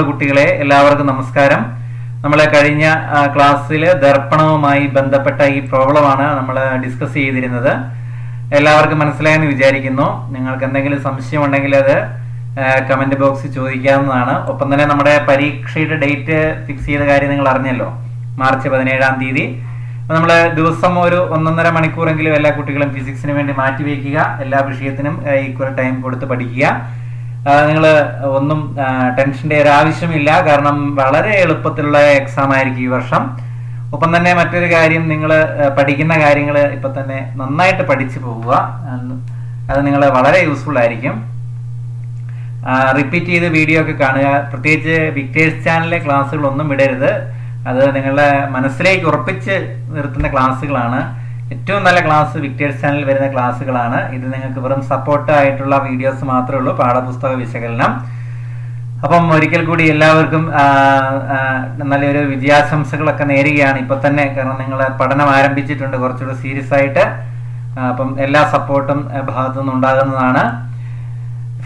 കുട്ടികളെ എല്ലാവർക്കും നമസ്കാരം. നമ്മളെ കഴിഞ്ഞ ക്ലാസ്സിൽ ദർപ്പണവുമായി ബന്ധപ്പെട്ട ഈ പ്രോബ്ലമാണ് നമ്മൾ ഡിസ്കസ് ചെയ്തിരുന്നത്. എല്ലാവർക്കും മനസ്സിലായെന്ന് വിചാരിക്കുന്നു. നിങ്ങൾക്ക് എന്തെങ്കിലും സംശയം ഉണ്ടെങ്കിൽ അത് കമന്റ് ബോക്സിൽ ചോദിക്കാവുന്നതാണ്. ഒപ്പം തന്നെ നമ്മുടെ പരീക്ഷയുടെ ഡേറ്റ് ഫിക്സ് ചെയ്ത കാര്യം നിങ്ങൾ അറിഞ്ഞല്ലോ. മാർച്ച് പതിനേഴാം തീയതി. നമ്മൾ ദിവസം ഒരു ഒന്നൊന്നര മണിക്കൂറെങ്കിലും എല്ലാ കുട്ടികളും ഫിസിക്സിന് വേണ്ടി മാറ്റിവെക്കുക. എല്ലാ വിഷയത്തിനും ഈക്വൽ ടൈം കൊടുത്ത് പഠിക്കുക. നിങ്ങൾ ഒന്നും ടെൻഷന്റെ ഒരു ആവശ്യമില്ല. കാരണം വളരെ എളുപ്പത്തിലുള്ള എക്സാം ആയിരിക്കും ഈ വർഷം. ഒപ്പം തന്നെ മറ്റൊരു കാര്യം നിങ്ങൾ പഠിക്കുന്ന കാര്യങ്ങൾ ഇപ്പൊ തന്നെ നന്നായിട്ട് പഠിച്ചു പോവുക. അത് നിങ്ങളെ വളരെ യൂസ്ഫുൾ ആയിരിക്കും. റിപ്പീറ്റ് ചെയ്ത് വീഡിയോ ഒക്കെ കാണുക. പ്രത്യേകിച്ച് വിക്ടേഴ്സ് ചാനലിലെ ക്ലാസ്സുകളൊന്നും വിടരുത് അത് നിങ്ങളുടെ മനസ്സിലേക്ക് ഉറപ്പിച്ച് നിർത്തുന്ന ക്ലാസ്സുകളാണ് ഏറ്റവും നല്ല ക്ലാസ് വിക്ടേഴ്സ് ചാനൽ വരുന്ന ക്ലാസ്സുകളാണ്. ഇത് നിങ്ങൾക്ക് വെറും സപ്പോർട്ട് ആയിട്ടുള്ള വീഡിയോസ് മാത്രമേ ഉള്ളൂ പാഠപുസ്തക വിശകലനം. അപ്പം ഒരിക്കൽ കൂടി എല്ലാവർക്കും നല്ലൊരു വിജയാശംസകളൊക്കെ നേരുകയാണ്. ഇപ്പൊ തന്നെ കാരണം നിങ്ങൾ പഠനം ആരംഭിച്ചിട്ടുണ്ട് കുറച്ചുകൂടി സീരിയസ് ആയിട്ട്. അപ്പം എല്ലാ സപ്പോർട്ടും ഭാഗത്തു നിന്ന് ഉണ്ടാകുന്നതാണ്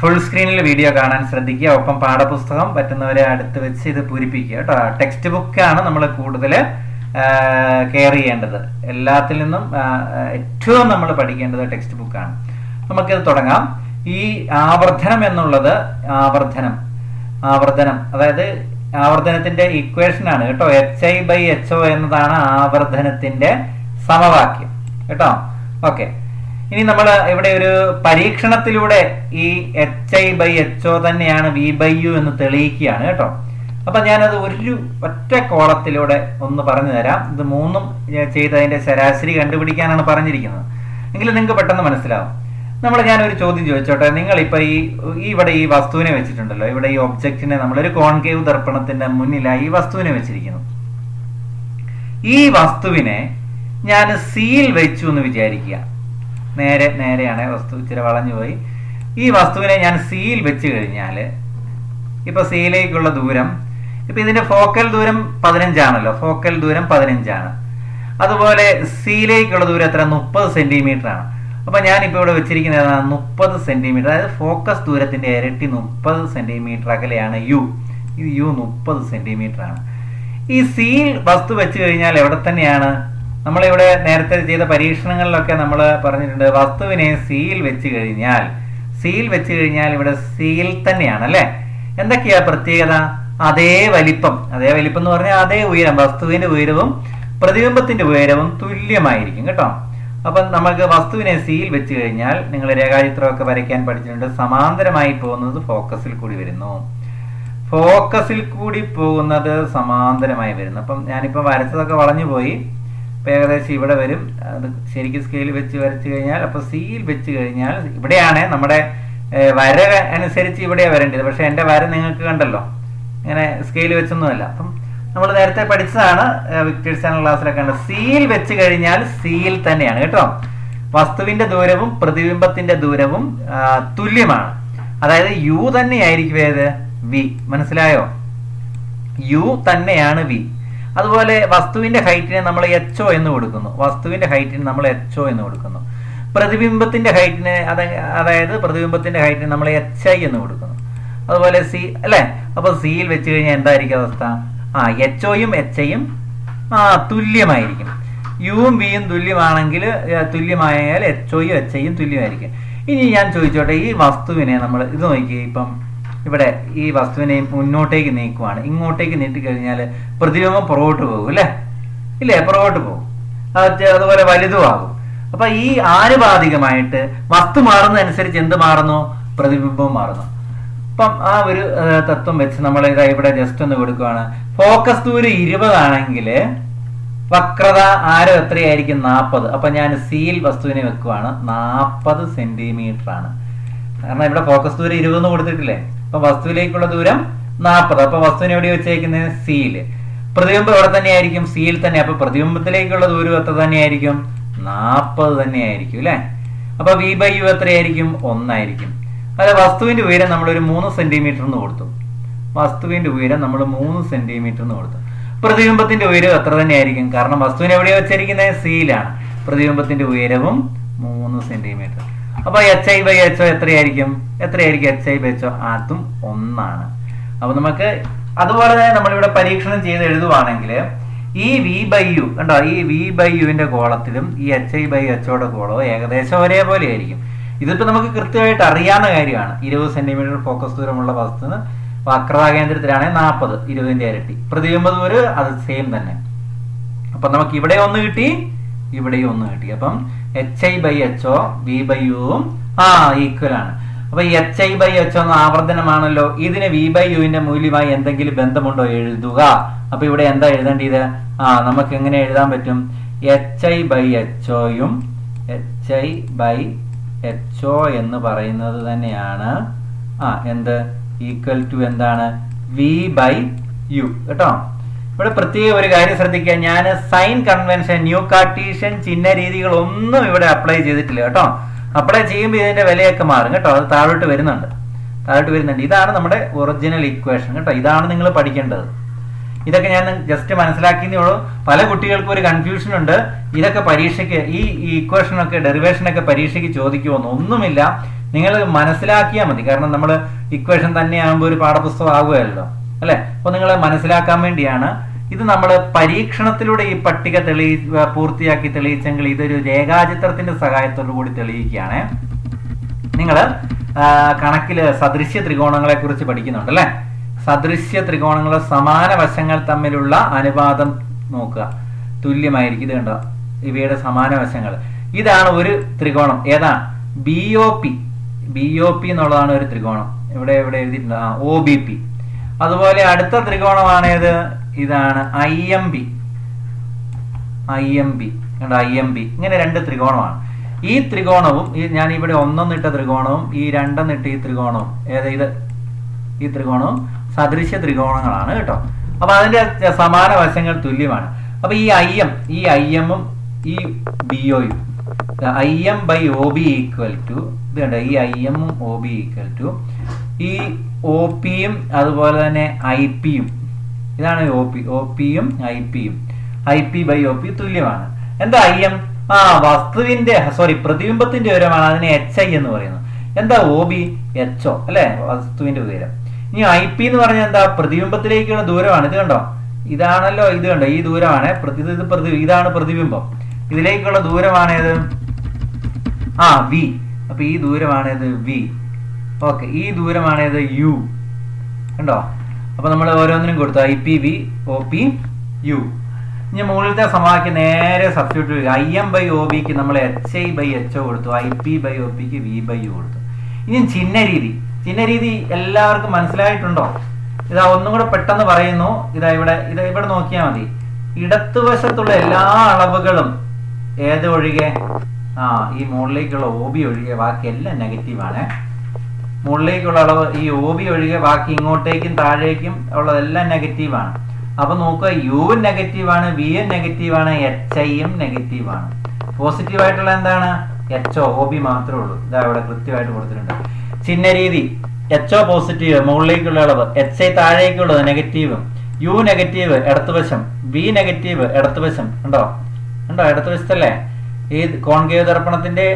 ഫുൾ സ്ക്രീനിൽ വീഡിയോ കാണാൻ ശ്രദ്ധിക്കുക. ഒപ്പം പാഠപുസ്തകം പറ്റുന്നവരെ അടുത്ത് വെച്ച് ഇത് പൂരിപ്പിക്കുക കേട്ടോ. ടെക്സ്റ്റ് ബുക്കാണ് നമ്മൾ കൂടുതൽ കെയർ ചെയ്യേണ്ടത്. എല്ലാത്തിൽ നിന്നും ഏറ്റവും നമ്മൾ പഠിക്കേണ്ടത് ടെക്സ്റ്റ് ബുക്കാണ് നമുക്കിത് തുടങ്ങാം. ഈ ആവർത്തനം എന്നുള്ളത് ആവർത്തനം ആവർത്തനം അതായത് ആവർത്തനത്തിന്റെ ഇക്വേഷൻ ആണ്. കേട്ടോ? H I by H O എന്നതാണ് ആവർത്തനത്തിന്റെ സമവാക്യം. കേട്ടോ? ഓക്കെ ഇനി നമ്മൾ ഇവിടെ ഒരു പരീക്ഷണത്തിലൂടെ ഈ H I by H O തന്നെയാണ് വി ബൈ യു എന്ന് തെളിയിക്കുകയാണ്. കേട്ടോ? അപ്പൊ ഞാനത് ഒരു ഒറ്റ കോളത്തിലൂടെ ഒന്ന് പറഞ്ഞു തരാം. ഇത് മൂന്നും ചെയ്തതിന്റെ ശരാശരി കണ്ടുപിടിക്കാനാണ് പറഞ്ഞിരിക്കുന്നത്. എങ്കിലും നിങ്ങൾക്ക് പെട്ടെന്ന് മനസ്സിലാവും. നമ്മൾ ഞാനൊരു ചോദ്യം ചോദിച്ചോട്ടെ? നിങ്ങൾ ഇപ്പൊ ഈ ഇവിടെ ഈ വസ്തുവിനെ വെച്ചിട്ടുണ്ടല്ലോ. ഇവിടെ ഈ ഒബ്ജക്റ്റിനെ നമ്മളൊരു കോൺകേവ് ദർപ്പണത്തിന്റെ മുന്നിലായി ഈ വസ്തുവിനെ വെച്ചിരിക്കുന്നു. ഈ വസ്തുവിനെ ഞാൻ സീൽ വെച്ചു എന്ന് വിചാരിക്കുക. നേരെ നേരെയാണ് വസ്തു ഇച്ചിരി വളഞ്ഞു പോയി. ഈ വസ്തുവിനെ ഞാൻ സീൽ വെച്ച് കഴിഞ്ഞാൽ ഇപ്പൊ സീലേക്കുള്ള ദൂരം ഇപ്പൊ ഇതിന്റെ ഫോക്കൽ ദൂരം പതിനഞ്ചാണല്ലോ. ഫോക്കൽ ദൂരം പതിനഞ്ചാണ്. അതുപോലെ സിയിലേക്കുള്ള ദൂരം എത്ര? മുപ്പത് സെന്റിമീറ്റർ ആണ്. അപ്പൊ ഞാനിപ്പോ ഇവിടെ വെച്ചിരിക്കുന്നത് മുപ്പത് സെന്റിമീറ്റർ അതായത് ഫോക്കസ് ദൂരത്തിന്റെ ഇരട്ടി മുപ്പത് സെന്റിമീറ്റർ അകലെയാണ് യു ഇത് യു മുപ്പത് സെന്റിമീറ്റർ ആണ്. ഈ സിയിൽ വസ്തു വെച്ച് കഴിഞ്ഞാൽ എവിടെ തന്നെയാണ്? നമ്മളിവിടെ നേരത്തെ ചെയ്ത പരീക്ഷണങ്ങളിലൊക്കെ നമ്മൾ പറഞ്ഞിട്ടുണ്ട് വസ്തുവിനെ സിയിൽ വെച്ച് കഴിഞ്ഞാൽ സിയിൽ വെച്ച് കഴിഞ്ഞാൽ ഇവിടെ സിയിൽ തന്നെയാണ് അല്ലെ? എന്തൊക്കെയാ പ്രത്യേകത? അതേ വലിപ്പം അതേ വലിപ്പം എന്ന് പറഞ്ഞാൽ അതേ ഉയരം വസ്തുവിന്റെ ഉയരവും പ്രതിബിംബത്തിന്റെ ഉയരവും തുല്യമായിരിക്കും കേട്ടോ. അപ്പം നമുക്ക് വസ്തുവിനെ സിയിൽ വെച്ച് കഴിഞ്ഞാൽ നിങ്ങൾ രേഖാചിത്രമൊക്കെ വരയ്ക്കാൻ പഠിച്ചിട്ടുണ്ട് സമാന്തരമായി പോകുന്നത് ഫോക്കസിൽ കൂടി വരുന്നു. ഫോക്കസിൽ കൂടി പോകുന്നത് സമാന്തരമായി വരുന്നു. അപ്പം ഞാനിപ്പം വരച്ചതൊക്കെ വളഞ്ഞു പോയി. ഇപ്പം ഏകദേശം ഇവിടെ വരും. അത് ശരിക്കും സ്കെയിൽ വെച്ച് വരച്ചു കഴിഞ്ഞാൽ അപ്പോൾ സിയിൽ വെച്ച് കഴിഞ്ഞാൽ ഇവിടെയാണ് നമ്മുടെ വര അനുസരിച്ച് ഇവിടെയാണ് വരേണ്ടത്. പക്ഷെ എന്റെ വര നിങ്ങൾക്ക് കണ്ടല്ലോ. ഇങ്ങനെ സ്കെയിൽ വെച്ചൊന്നുമല്ല. അപ്പം നമ്മൾ നേരത്തെ പഠിച്ചതാണ് വിക്ടേഴ്സ് ചാനൽ ക്ലാസ്സിലൊക്കെ ഉണ്ട് സീൽ വെച്ച് കഴിഞ്ഞാൽ സീൽ തന്നെയാണ് കേട്ടോ? വസ്തുവിന്റെ ദൂരവും പ്രതിബിംബത്തിന്റെ ദൂരവും തുല്യമാണ്. അതായത് യു തന്നെയായിരിക്കും ഏത്? വി മനസ്സിലായോ? യു തന്നെയാണ് വി അതുപോലെ വസ്തുവിന്റെ ഹൈറ്റിനെ നമ്മൾ എച്ച് ഒ എന്ന് കൊടുക്കുന്നു. വസ്തുവിന്റെ ഹൈറ്റിന് നമ്മൾ എച്ച് ഒ എന്ന് കൊടുക്കുന്നു. പ്രതിബിംബത്തിന്റെ ഹൈറ്റിന് അതായത് പ്രതിബിംബത്തിന്റെ ഹൈറ്റിന് നമ്മൾ എച്ച് ഐ എന്ന് കൊടുക്കുന്നു. അതുപോലെ സി അല്ലെ? അപ്പൊ സിയിൽ വെച്ച് കഴിഞ്ഞാൽ എന്തായിരിക്കും അവസ്ഥ? ആ എച്ച് ഒയും എച്ച് ഐയും ആ തുല്യമായിരിക്കും. യുവും ബിയും തുല്യമാണെങ്കിൽ തുല്യമായാൽ എച്ച് ഒയും എച്ച് ഐയും തുല്യമായിരിക്കും. ഇനി ഞാൻ ചോദിച്ചോട്ടെ ഈ വസ്തുവിനെ നമ്മൾ ഇത് നോക്കി ഇപ്പം ഇവിടെ ഈ വസ്തുവിനെ മുന്നോട്ടേക്ക് നീക്കുവാണ്. ഇങ്ങോട്ടേക്ക് നീട്ടിക്കഴിഞ്ഞാൽ പ്രതിബിംബം പുറകോട്ട് പോകും അല്ലേ? ഇല്ലേ? പുറകോട്ട് പോകും. അതുപോലെ വലുതുമാകും അപ്പൊ ഈ ആനുപാതികമായിട്ട് വസ്തു മാറുന്നതനുസരിച്ച് എന്ത് മാറുന്നു? പ്രതിബിംബം മാറുന്നു. അപ്പം ആ ഒരു തത്വം വെച്ച് നമ്മൾ ഇതാ ഇവിടെ ജസ്റ്റ് ഒന്ന് കൊടുക്കുകയാണ് ഫോക്കസ് ദൂരം ഇരുപതാണെങ്കിൽ വക്രത ആരം എത്രയായിരിക്കും? നാൽപ്പത് അപ്പൊ ഞാൻ സീൽ വസ്തുവിനെ വെക്കുവാണ്. നാൽപ്പത് സെന്റിമീറ്റർ ആണ് കാരണം ഇവിടെ ഫോക്കസ് ദൂരം ഇരുപതെന്ന് കൊടുത്തിട്ടില്ലേ? അപ്പൊ വസ്തുവിലേക്കുള്ള ദൂരം നാൽപ്പത് അപ്പൊ വസ്തുവിനെ എവിടെ വെച്ചേക്കുന്നത് സീൽ പ്രതിബിംബം എവിടെ തന്നെയായിരിക്കും? സീൽ തന്നെ. അപ്പൊ പ്രതിബിംബത്തിലേക്കുള്ള ദൂരം എത്ര തന്നെയായിരിക്കും? നാൽപ്പത് തന്നെയായിരിക്കും അല്ലെ? അപ്പൊ വി ബൈ യു എത്രയായിരിക്കും? ഒന്നായിരിക്കും. അതെ വസ്തുവിന്റെ ഉയരം നമ്മൾ ഒരു മൂന്ന് സെന്റിമീറ്റർ എന്ന് കൊടുത്തു. വസ്തുവിന്റെ ഉയരം നമ്മൾ മൂന്ന് സെന്റിമീറ്റർ എന്ന് കൊടുത്തു. പ്രതിബിംബത്തിന്റെ ഉയരം എത്ര തന്നെയായിരിക്കും? കാരണം വസ്തുവിനെ എവിടെയാ വെച്ചിരിക്കുന്നത്? സിയിലാണ് പ്രതിബിംബത്തിന്റെ ഉയരവും മൂന്ന് സെന്റിമീറ്റർ. അപ്പൊ H I by H O എത്രയായിരിക്കും? എത്രയായിരിക്കും H I by H O അതും ഒന്നാണ്. അപ്പൊ നമുക്ക് അതുപോലെ തന്നെ നമ്മളിവിടെ പരീക്ഷണം ചെയ്ത് എഴുതുവാണെങ്കിൽ ഈ വി ബൈ യു കണ്ടോ? ഈ വി ബൈ യുവിന്റെ കോളത്തിലും ഈ എച്ച് ഐ ബൈ എച്ച് ഒയുടെ കോളവും ഏകദേശം ഒരേപോലെ ആയിരിക്കും. ഇതിപ്പോ നമുക്ക് കൃത്യമായിട്ട് അറിയാവുന്ന കാര്യമാണ്. ഇരുപത് സെന്റിമീറ്റർ ഫോക്കസ് ദൂരമുള്ള വസ്തുവിന് വക്രതാകേന്ദ്രത്തിലാണെങ്കിൽ നാൽപ്പത് ഇരുപതിന്റെ ഇരട്ടി. പ്രതിബിംബ ദൂരം അത് സെയിം തന്നെ. അപ്പൊ നമുക്ക് ഇവിടെ ഒന്ന് കിട്ടി ഇവിടെയും ഒന്ന് കിട്ടി. അപ്പം H I by H O V by യുവും ആ ഈക്വൽ ആണ്. അപ്പൊ എച്ച് ഐ ബൈ എച്ച് എന്ന ആവർത്തനമാണല്ലോ. ഇതിന് വി ബൈ യുവിന്റെ മൂല്യമായി എന്തെങ്കിലും ബന്ധമുണ്ടോ എഴുതുക. അപ്പൊ ഇവിടെ എന്താ എഴുതേണ്ടത്? ആ നമുക്ക് എങ്ങനെ എഴുതാൻ പറ്റും? H I by H ഒയും H I by H O എന്ന് പറയുന്നത് തന്നെയാണ്. ആ എന്ത്? ഈക്വൽ ടു എന്താണ്? വി ബൈ യു കേട്ടോ? ഇവിടെ പ്രത്യേക ഒരു കാര്യം ശ്രദ്ധിക്കുക. ഞാൻ സൈൻ കൺവെൻഷൻ ന്യൂ കാർട്ടീഷ്യൻ ചിഹ്ന രീതികളൊന്നും ഇവിടെ അപ്ലൈ ചെയ്തിട്ടില്ല കേട്ടോ. അപ്ലൈ ചെയ്യുമ്പോൾ ഇതിന്റെ വിലയൊക്കെ മാറും കേട്ടോ. അത് താഴോട്ട് വരുന്നുണ്ട്. താഴോട്ട് വരുന്നുണ്ട്. ഇതാണ് നമ്മുടെ ഒറിജിനൽ ഇക്വേഷൻ കേട്ടോ. ഇതാണ് നിങ്ങൾ പഠിക്കേണ്ടത്. ഇതൊക്കെ ഞാൻ ജസ്റ്റ് മനസ്സിലാക്കിയതേ ഉള്ളൂ. പല കുട്ടികൾക്കും ഒരു കൺഫ്യൂഷൻ ഉണ്ട്. ഇതൊക്കെ പരീക്ഷയ്ക്ക് ഈ ഇക്വേഷനൊക്കെ ഡെറിവേഷനൊക്കെ പരീക്ഷയ്ക്ക് ചോദിക്കുമെന്ന് ഒന്നുമില്ല. നിങ്ങൾ മനസ്സിലാക്കിയാൽ മതി. കാരണം നമ്മൾ ഇക്വേഷൻ തന്നെയാകുമ്പോൾ ഒരു പാഠപുസ്തകം ആകുമല്ലോ അല്ലെ? അപ്പൊ നിങ്ങൾ മനസ്സിലാക്കാൻ വേണ്ടിയാണ്. ഇത് നമ്മൾ പരീക്ഷണത്തിലൂടെ ഈ പട്ടിക തെളി പൂർത്തിയാക്കി തെളിയിച്ചെങ്കിൽ ഇതൊരു രേഖാചിത്രത്തിന്റെ സഹായത്തോടു കൂടി തെളിയിക്കുകയാണ്. നിങ്ങൾ കണക്കിൽ സദൃശ്യ ത്രികോണങ്ങളെ കുറിച്ച് പഠിക്കുന്നുണ്ട് അല്ലെ സദൃശ്യ ത്രികോണങ്ങളുടെ സമാന വശങ്ങൾ തമ്മിലുള്ള അനുപാതം നോക്കുക. തുല്യമായിരിക്കും. ഇത് കണ്ടോ ഇവയുടെ സമാന വശങ്ങൾ. ഇതാണ് ഒരു ത്രികോണം. ഏതാണ് B O P B O P എന്നുള്ളതാണ് ഒരു ത്രികോണം. ഇവിടെ ഇവിടെ എഴുതിയിട്ടുണ്ട്. ആ ഒ ബി പി അതുപോലെ അടുത്ത ത്രികോണമാണേത് ഇതാണ് I M B I M B കണ്ടോ? ഐ എം ബി ഇങ്ങനെ രണ്ട് ത്രികോണമാണ്. ഈ ത്രികോണവും ഈ ഞാൻ ഇവിടെ ഒന്നൊന്നിട്ട ത്രികോണവും ഈ രണ്ടെന്നിട്ട് ഈ ത്രികോണവും. ഏത് ഇത്? ഈ ത്രികോണവും സദൃശ്യ ത്രികോണങ്ങളാണ് കേട്ടോ. അപ്പൊ അതിന്റെ സമാന വശങ്ങൾ തുല്യമാണ്. അപ്പൊ ഈ ഐ എം ഈ ഐ എമ്മും ഈ B ഒയും I M by O B equal to ഇത് കണ്ടോ ഈ ഐ എമ്മും ഒ ബി ഈക്വൽ ടു ഈ ഒ പിയും അതുപോലെ തന്നെ ഐ പിയും ഇതാണ് ഒ പി ഒ പിയും ഐ പിയും I P by O P തുല്യമാണ്. എന്താ ഐ എം ആ വസ്തുവിന്റെ സോറി പ്രതിബിംബത്തിന്റെ ഉയരമാണ് അതിനെ എച്ച് ഐ എന്ന് പറയുന്നത്. എന്താ ഒ ബി എച്ച് ഒ അല്ലെ? വസ്തുവിന്റെ ഉയരം. ഇനി ഐ പി എന്ന് പറഞ്ഞാൽ എന്താ? പ്രതിബിംബത്തിലേക്കുള്ള ദൂരമാണ്. ഇത് കണ്ടോ? ഇതാണല്ലോ ഇത് കണ്ടോ? ഈ ദൂരമാണ്. ഇത് പ്രതി ഇതാണ് പ്രതിബിംബം. ഇതിലേക്കുള്ള ദൂരമാണ് ഏത് ആ വി അപ്പൊ ഈ ദൂരമാണ് ഏത് വി ഓക്കെ ഈ ദൂരമാണ് ഏത് യു കണ്ടോ? അപ്പൊ നമ്മൾ ഓരോന്നിനും കൊടുത്തു. I P V O P U ഇനി മുകളിലത്തെ സമവാക്യം നേരെ substitute I M by O ബിക്ക് നമ്മൾ H I by H O കൊടുത്തു. ഐ പി ബൈ ഒ പിക്ക് വി ബൈ യു കൊടുത്തു. ഇനി ചിഹ്ന രീതി ചിഹ്ന രീതി എല്ലാവർക്കും മനസ്സിലായിട്ടുണ്ടോ? ഇതാ ഒന്നും കൂടെ പെട്ടെന്ന് പറയുന്നു. ഇതാ ഇവിടെ ഇതാ ഇവിടെ നോക്കിയാൽ മതി. ഇടത്തുവശത്തുള്ള എല്ലാ അളവുകളും ഏത് ഒഴികെ? ആ ഈ മുകളിലേക്കുള്ള ഒ ബി ഒഴികെ ബാക്കി എല്ലാം നെഗറ്റീവാണ് മുകളിലേക്കുള്ള അളവ് ഈ ഒ ബി ഒഴികെ ബാക്കി ഇങ്ങോട്ടേക്കും താഴേക്കും ഉള്ളതെല്ലാം നെഗറ്റീവാണ് അപ്പൊ നോക്കുക യു നെഗറ്റീവാണ് വി എൻ നെഗറ്റീവാണ് എച്ച് ഐയും നെഗറ്റീവാണ് പോസിറ്റീവ് ആയിട്ടുള്ള എന്താണ്? എച്ച് ഒ ബി മാത്രമേ ഉള്ളൂ. ഇതാ ഇവിടെ കൃത്യമായിട്ട് കൊടുത്തിട്ടുണ്ട്. ചിഹ്ന രീതി എച്ച് ഒ പോസിറ്റീവ് മുകളിലേക്കുള്ള അളവ്. എച്ച് ഐ താഴേക്കുള്ളത് നെഗറ്റീവ് യു നെഗറ്റീവ് ഇടത്തുവശം ബി നെഗറ്റീവ് ഇടത്തുവശം ഉണ്ടോ ഉണ്ടോ ഇടത്തുവശത്തല്ലേ ഈ കോൺകേവ് ദർപ്പണത്തിന്റെ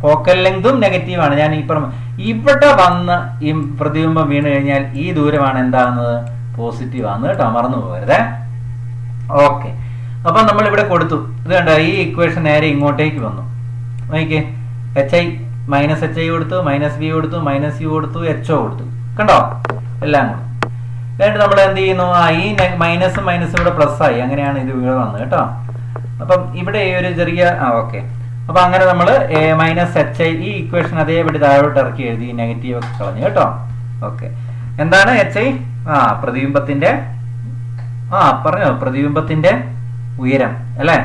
ഫോക്കൽ ലെങ്തും നെഗറ്റീവാണ് ഞാൻ ഈ പറഞ്ഞ ഇവിടെ വന്ന് ഈ പ്രതിബിംബം വീണ് കഴിഞ്ഞാൽ ഈ ദൂരമാണ് എന്താകുന്നത്? പോസിറ്റീവ് ആണ് കേട്ടോ. മറന്നു പോകരുതേ. ഓക്കെ അപ്പൊ നമ്മൾ ഇവിടെ കൊടുത്തു. ഇത് കണ്ടോ? ഈ ഇക്വേഷൻ നേരെ ഇങ്ങോട്ടേക്ക് വന്നു. നോക്കിക്കേ. H I minus H I കൊടുത്തു മൈനസ് ബി കൊടുത്തു മൈനസ് യു കൊടുത്തു എച്ച് ഒ കൊടുത്തു. കണ്ടോ? എല്ലാം കൂടെ. എന്നിട്ട് നമ്മൾ എന്ത് ചെയ്യുന്നു? ആ ഈ മൈനസ് മൈനസ് ഇവിടെ പ്ലസ് ആയി. അങ്ങനെയാണ് ഇത് ഇവിടെ വന്നത് കേട്ടോ. അപ്പം ഇവിടെ ഈ ഒരു ചെറിയ ആ ഓക്കെ അപ്പൊ അങ്ങനെ നമ്മൾ മൈനസ് എച്ച് ഐ ഈ ഇക്വേഷൻ അതേപടി താഴോട്ട് ഇറക്കി എഴുതി നെഗറ്റീവ് ഒക്കെ കളഞ്ഞു കേട്ടോ. ഓക്കെ എന്താണ് എച്ച് ഐ ആ പ്രതിബിംബത്തിന്റെ ആ പറഞ്ഞോ പ്രതിബിംബത്തിന്റെ ഉയരം അല്ലേ?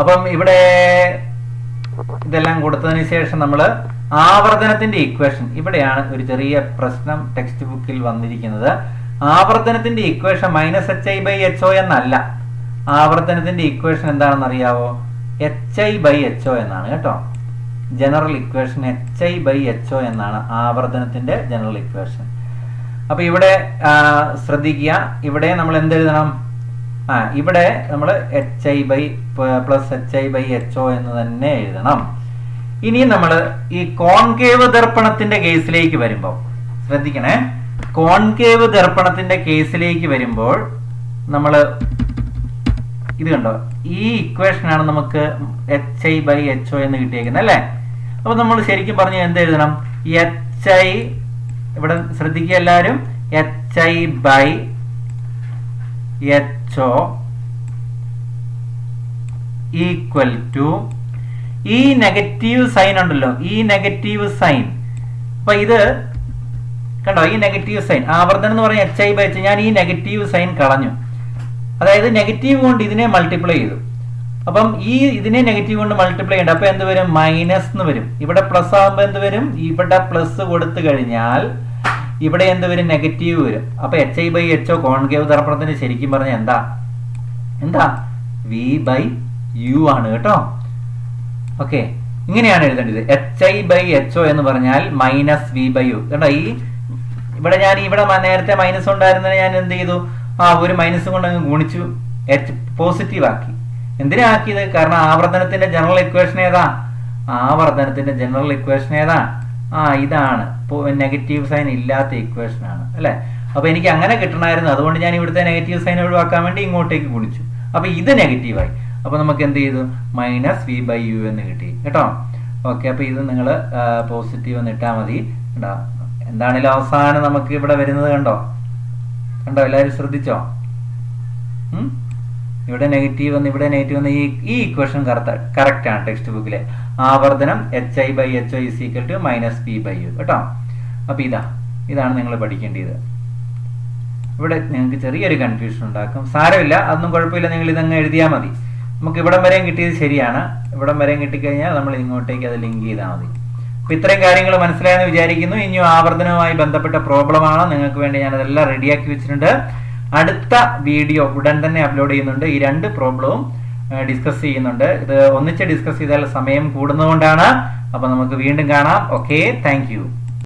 അപ്പം ഇവിടെ ഇതെല്ലാം കൊടുത്തതിന് ശേഷം നമ്മൾ ആവർത്തനത്തിന്റെ ഇക്വേഷൻ ഇവിടെയാണ് ഒരു ചെറിയ പ്രശ്നം ടെക്സ്റ്റ് ബുക്കിൽ വന്നിരിക്കുന്നത്. ആവർത്തനത്തിന്റെ equation minus H I by H O എന്നല്ല. ആവർത്തനത്തിന്റെ ഇക്വേഷൻ എന്താണെന്ന് അറിയാവോ? H I by H O എന്നാണ് കേട്ടോ. General equation H I by H O എന്നാണ് ആവർത്തനത്തിന്റെ ജനറൽ ഇക്വേഷൻ അപ്പൊ ഇവിടെ ശ്രദ്ധിക്കുക. ഇവിടെ നമ്മൾ എന്ത് എഴുതണം ആ ഇവിടെ നമ്മൾ H I by plus H I by H O എന്ന് തന്നെ എഴുതണം. ഇനി നമ്മൾ ഈ കോൺകേവ് ദർപ്പണത്തിന്റെ കേസിലേക്ക് വരുമ്പോൾ ശ്രദ്ധിക്കണേ. കോൺകേവ് ദർപ്പണത്തിന്റെ കേസിലേക്ക് വരുമ്പോൾ നമ്മൾ ഇത് കണ്ടോ? ഈ ഇക്വേഷനാണ് നമുക്ക് H I by H O എന്ന് കിട്ടിയേക്കുന്നത് അല്ലേ? അപ്പൊ നമ്മൾ ശരിക്കും പറഞ്ഞു എന്ത് എഴുതണം? എച്ച് ഐ ഇവിടെ ശ്രദ്ധിക്കുക എല്ലാവരും. H I by H O equal to ഈ നെഗറ്റീവ് സൈൻ ഉണ്ടല്ലോ. ഈ നെഗറ്റീവ് സൈൻ അപ്പൊ ഇത് കണ്ടോ? ഈ നെഗറ്റീവ് സൈൻ ആവർത്തനം എന്ന് പറഞ്ഞ എച്ച് ഐ ബൈ എച്ച് ഞാൻ ഈ നെഗറ്റീവ് സൈൻ കളഞ്ഞു. അതായത് നെഗറ്റീവ് കൊണ്ട് ഇതിനെ മൾട്ടിപ്ലൈ ചെയ്തു. അപ്പം ഈ ഇതിനെ നെഗറ്റീവ് കൊണ്ട് മൾട്ടിപ്ലൈ ചെയ്യണ്ട. അപ്പൊ എന്ത് വരും? മൈനസ് എന്ന് വരും. ഇവിടെ പ്ലസ് ആകുമ്പോൾ എന്ത് വരും? ഇവിടെ പ്ലസ് കൊടുത്തു കഴിഞ്ഞാൽ ഇവിടെ എന്ത് വരും നെഗറ്റീവ് വരും. അപ്പൊ H I by H O concave ദർപ്പണത്തിന് ശരിക്കും പറഞ്ഞ എന്താ? എന്താ? വി ബൈ യു ആണ് കേട്ടോ. ഓക്കെ ഇങ്ങനെയാണ് എഴുതേണ്ടത്. H I by H O എന്ന് പറഞ്ഞാൽ മൈനസ് വി ബൈ യു കേട്ടോ ഈ ഇവിടെ ഞാൻ ഇവിടെ നേരത്തെ മൈനസ് ഉണ്ടായിരുന്നതിന് ഞാൻ എന്ത് ചെയ്തു? ആ ഒരു മൈനസ് കൊണ്ട് അങ്ങ് ഗുണിച്ചു. എച്ച് പോസിറ്റീവ് ആക്കി. എന്തിനാ ആക്കിയത്? കാരണം ആവർത്തനത്തിന്റെ ജനറൽ ഇക്വേഷൻ ഏതാ? ആവർത്തനത്തിന്റെ ജനറൽ ഇക്വേഷൻ ഏതാ? ആ ഇതാണ്. നെഗറ്റീവ് സൈൻ ഇല്ലാത്ത ഇക്വേഷൻ ആണ് അല്ലെ? അപ്പൊ എനിക്ക് അങ്ങനെ കിട്ടണമായിരുന്നു. അതുകൊണ്ട് ഞാൻ ഇവിടുത്തെ നെഗറ്റീവ് സൈൻ ഒഴിവാക്കാൻ വേണ്ടി ഇങ്ങോട്ടേക്ക് ഗുണിച്ചു അപ്പൊ ഇത് നെഗറ്റീവായി അപ്പൊ നമുക്ക് എന്ത് ചെയ്തു? മൈനസ് വി ബൈ യു എന്ന് കിട്ടി കേട്ടോ? ഓക്കെ അപ്പൊ ഇത് നിങ്ങൾ പോസിറ്റീവ് എന്ന് ഇട്ടാൽ മതി കേട്ടോ? എന്താണെങ്കിലും അവസാനം നമുക്ക് ഇവിടെ വരുന്നത് കണ്ടോ? കണ്ടോ? എല്ലാവരും ശ്രദ്ധിച്ചോ? ഇവിടെ നെഗറ്റീവ് വന്ന് ഇവിടെ നെഗറ്റീവ് വന്ന് ഈ ഈ ഇക്വേഷൻ കറക്റ്റ് ആണ് ടെക്സ്റ്റ് ബുക്കിലെ ആവർത്തനം H I by H I equal to minus P by U കേട്ടോ? അപ്പൊ ഇതാ ഇതാണ് നിങ്ങൾ പഠിക്കേണ്ടത്. ഇവിടെ നിങ്ങൾക്ക് ചെറിയൊരു കൺഫ്യൂഷൻ ഉണ്ടാക്കും. സാരമില്ല അതൊന്നും കുഴപ്പമില്ല. നിങ്ങൾ ഇതങ്ങ് എഴുതിയാൽ മതി. നമുക്ക് ഇവിടം വരെയും കിട്ടിയത് ശരിയാണ്. ഇവിടം വരെയും കിട്ടിക്കഴിഞ്ഞാൽ നമ്മൾ ഇങ്ങോട്ടേക്ക് അത് ലിങ്ക് ചെയ്താൽ മതി. അപ്പൊ ഇത്രയും കാര്യങ്ങൾ മനസ്സിലായെന്ന് വിചാരിക്കുന്നു. ഇനിയും ആവർത്തനവുമായി ബന്ധപ്പെട്ട പ്രോബ്ലമാണ് നിങ്ങൾക്ക് വേണ്ടി ഞാൻ അതെല്ലാം റെഡിയാക്കി വെച്ചിട്ടുണ്ട്. അടുത്ത വീഡിയോ ഉടൻ തന്നെ അപ്ലോഡ് ചെയ്യുന്നുണ്ട്. ഈ രണ്ട് പ്രോബ്ലവും ഡിസ്കസ് ചെയ്യുന്നുണ്ട്. ഇത് ഒന്നിച്ച് ഡിസ്കസ് ചെയ്താൽ സമയം കൂടുന്നതുകൊണ്ടാണ്. അപ്പൊ നമുക്ക് വീണ്ടും കാണാം. Okay thank